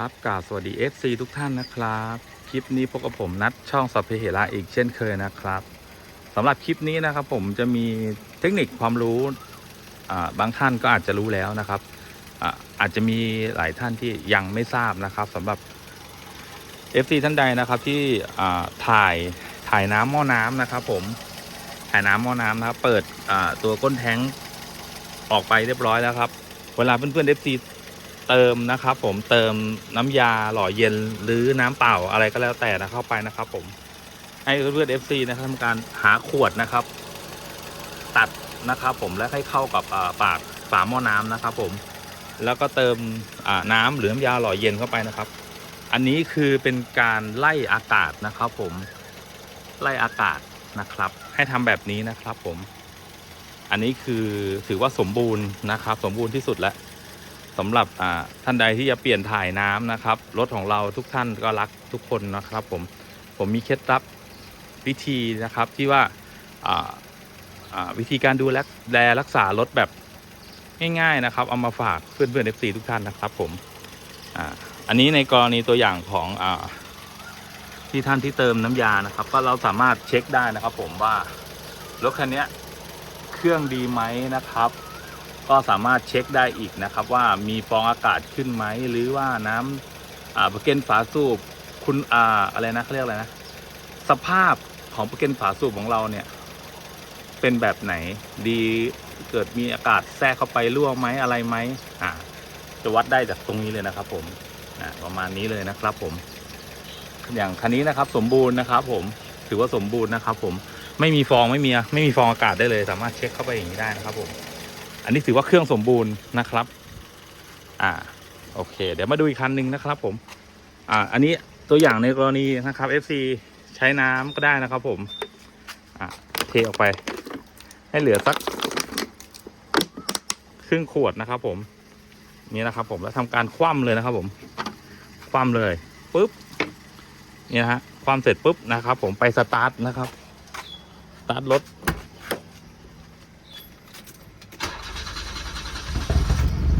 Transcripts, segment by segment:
ครับกราบสวัสดี FC ทุกท่านนะครับ คลิปนี้พบกับผมนัดช่องสัพเพเหระอีกเช่นเคยนะครับสำหรับคลิปนี้นะครับผมจะมีเทคนิคความรู้บางท่านก็อาจจะรู้แล้วนะครับอาอาจจะมีหลายท่านที่ยังไม่ทราบนะครับสำหรับ FC ท่านใดนะครับที่ถ่ายถ่ายน้ำหม้อน้ำนะครับ ผมถ่ายน้ำหม้อน้ำนะครับ เปิดตัวก้นแท้งออกไปเรียบร้อยแล้วครับ เวลาเพื่อนๆ FC เติมนะครับผมเติมน้ำยาหล่อเย็นหรือน้ำเปล่าอะไรก็แล้วแต่นะเข้าไปนะครับ ผม ให้เพื่อนๆ FC นะครับทำการหาขวดนะครับ ตัดนะครับ ผมและให้เข้ากับปากฝาหม้อน้ำนะครับ ผม แล้วก็เติมน้ำหรือน้ำยาหล่อเย็นเข้าไปนะครับ อันนี้คือเป็นการไล่อากาศนะครับ ผมไล่อากาศนะครับ ให้ทำแบบนี้นะครับ ผม อันนี้คือถือว่าสมบูรณ์นะครับ สมบูรณ์ที่สุดแล้ว สำหรับท่านใดที่จะเปลี่ยนถ่ายน้ำนะครับ รถของเราทุกท่านก็รักทุกคนนะครับ ผมผมมีเคล็ดลับวิธีนะครับที่ว่าวิธีการดูแลแลรักษารถแบบง่ายๆนะครับ เอามาฝากเพื่อนเพื่อนเอฟซีทุกท่านนะครับ ผมออันนี้ในกรณีตัวอย่างของอที่ท่านที่เติมน้ำยานะครับ ก็เราสามารถเช็คได้นะครับ ผมว่ารถคันนี้เครื่องดีไหมนะครับ ก็สามารถเช็คได้อีกนะครับว่ามีฟองอากาศขึ้นไหมหรือว่าน้ำอ่าโปรเกนฝาสูบคุณอ่าอะไรนะเขาเรียกอะไรนะสภาพของโปรเกนฝาสูบของเราเนี่ย เป็นแบบไหนดีเกิดมีอากาศแทรกเข้าไปรั่วไหมอะไรไหมอ่าจะวัดได้จากตรงนี้เลยนะครับ ผมอ่าประมาณนี้เลยนะครับผม อย่างคันนี้นะครับ สมบูรณ์นะครับ ผมถือว่าสมบูรณ์นะครับ ผมไม่มีฟองไม่มีไม่มีฟองอากาศได้เลย สามารถเช็คเข้าไปอย่างนี้ได้นะครับ ผม อันนี้ถือว่าเครื่องสมบูรณ์นะครับ อ่า โอเค เดี๋ยวมาดูอีกคันหนึ่งนะครับ ผม อ่า อันนี้ตัวอย่างในกรณีนะครับ FC ใช้น้ำก็ได้นะครับ ผม อ่าเทออกไป ให้เหลือสักครึ่งขวดนะครับ ผม นี่นะครับ ผมแล้วทำการคว่ำเลยนะครับ ผม คว่ำเลยปุ๊บนี่นะฮะ คว่ำเสร็จปุ๊บนะครับ ผมไปสตาร์ทนะครับ สตาร์ทรถ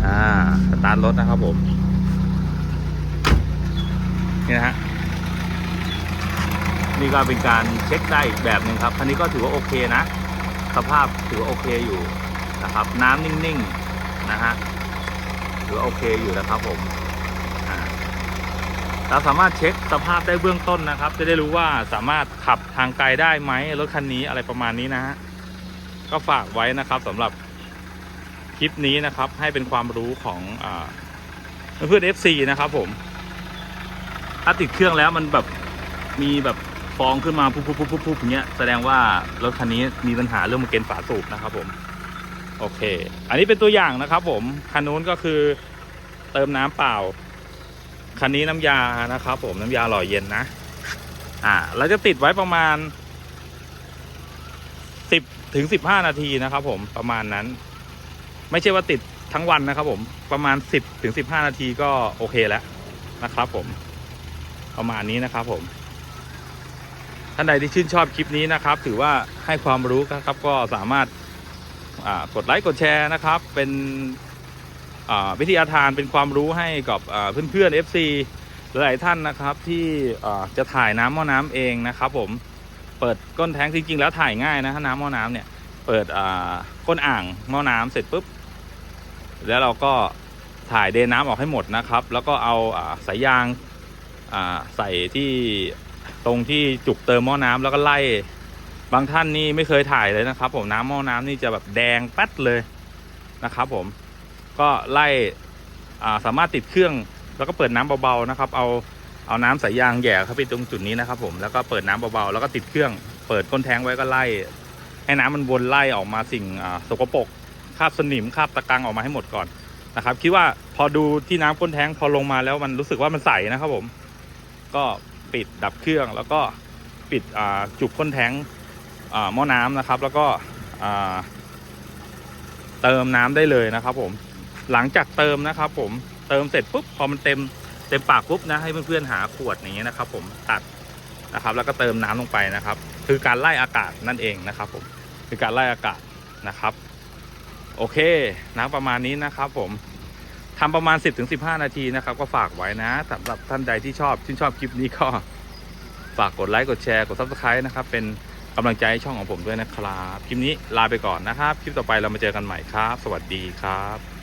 อ่า สตาร์ทรถนะครับผม นี่นะฮะ นี่ก็เป็นการเช็คได้อีกแบบหนึ่งครับ คันนี้ก็ถือว่าโอเคนะ สภาพถือว่าโอเคอยู่นะครับ น้ำนิ่งๆนะฮะ ถือว่าโอเคอยู่นะครับผมเราสามารถเช็คสภาพได้เบื้องต้นนะครับ จะได้รู้ว่าสามารถขับทางไกลได้ไหมรถคันนี้อะไรประมาณนี้นะฮะ ก็ฝากไว้นะครับสำหรับ คลิปนี้นะครับ ให้เป็นความรู้ของอเพื่อน FC นะครับ ผม ถ้าติดเครื่องแล้วมันแบบมีแบบฟองขึ้นมาปุ๊บปุ๊บปุ๊บปุ๊บอย่างเงี้ยแสดงว่ารถคันนี้มีปัญหาเรื่องมาเกณฑ์ฝาสูบนะครับ ผม โอเค อันนี้เป็นตัวอย่างนะครับ ผมคันนู้นก็คือเติมน้ำเปล่าคันนี้น้ำยานะครับ ผมน้ำยาหล่อเย็นนะ อ่าเราจะติดไว้ประมาณสิบถึงสิบห้านาทีนะครับ ผมประมาณนั้น ไม่ใช่ว่าติดทั้งวันนะครับผมประมาณสิบถึงสิบห้านาทีก็โอเคแล้วนะครับผมประมาณนี้นะครับผมท่านใดที่ชื่นชอบคลิปนี้นะครับ ถือว่าให้ความรู้ครับก็สามารถากดไลค์กดแชร์นะครับ เป็นวิทยาทานเป็นความรู้ให้กับเพื่อนๆ FC หลายท่านนะครับที่จะถ่ายน้ำหม้อน้ำเองนะครับ ผมเปิดก้นแท้งจริงๆแล้วถ่ายง่ายนะถ้าน้ำหม้อน้ำเนี่ย เปิดอ่าก้นอ่างหม้อน้ำเสร็จปุ๊บ แล้วเราก็ถ่ายเดนน้ำออกให้หมดนะครับ แล้วก็เอาอ่าสายยางอ่าใส่ที่ตรงที่จุกเติมหม้อน้ำแล้วก็ไล่บางท่านนี่ไม่เคยถ่ายเลยนะครับ ผมน้ำหม้อน้ำนี่จะแบบแดงแป๊ดเลยนะครับ ผมก็ไล่อ่าสามารถติดเครื่องแล้วก็เปิดน้ำเบาๆนะครับ เอาเอาน้ำสายยางแหย่เข้าไปตรงจุดนี้นะครับ ผมแล้วก็เปิดน้ำเบาๆแล้วก็ติดเครื่อง เปิดก้นแทงไว้ก็ไล่ ให้น้ำมันวนไล่ออกมาสิ่งสกปรกคราบสนิมคราบตะกังออกมาให้หมดก่อนนะครับคิดว่าพอดูที่น้ำก้นแทงพอลงมาแล้วมันรู้สึกว่ามันใสนะครับผม ก็ปิดดับเครื่องแล้วก็ปิดจุกก้นแทงหม้อน้ำนะครับ แล้วก็เติมน้ำได้เลยนะครับผมหลังจากเติมนะครับ ผมเติมเสร็จปุ๊บพอมันเต็มเต็มปากปุ๊บนะให้เพื่อนๆหาขวดอย่างเงี้ยนะครับ ผมตัดนะครับ แล้วก็เติมน้ำลงไปนะครับ คือการไล่อากาศนั่นเองนะครับผมคือการไล่อากาศนะครับ โอเคนะประมาณนี้นะครับผมทำประมาณ 10-15 นาทีนะครับ ก็ฝากไว้นะสำหรับท่านใดที่ชอบชื่นชอบคลิปนี้ก็ฝากกดไลค์กดแชร์กด subscribe นะครับ เป็นกำลังใจให้ช่องของผมด้วยนะครับ คลิปนี้ลาไปก่อนนะครับ คลิปต่อไปเรามาเจอกันใหม่ครับ สวัสดีครับ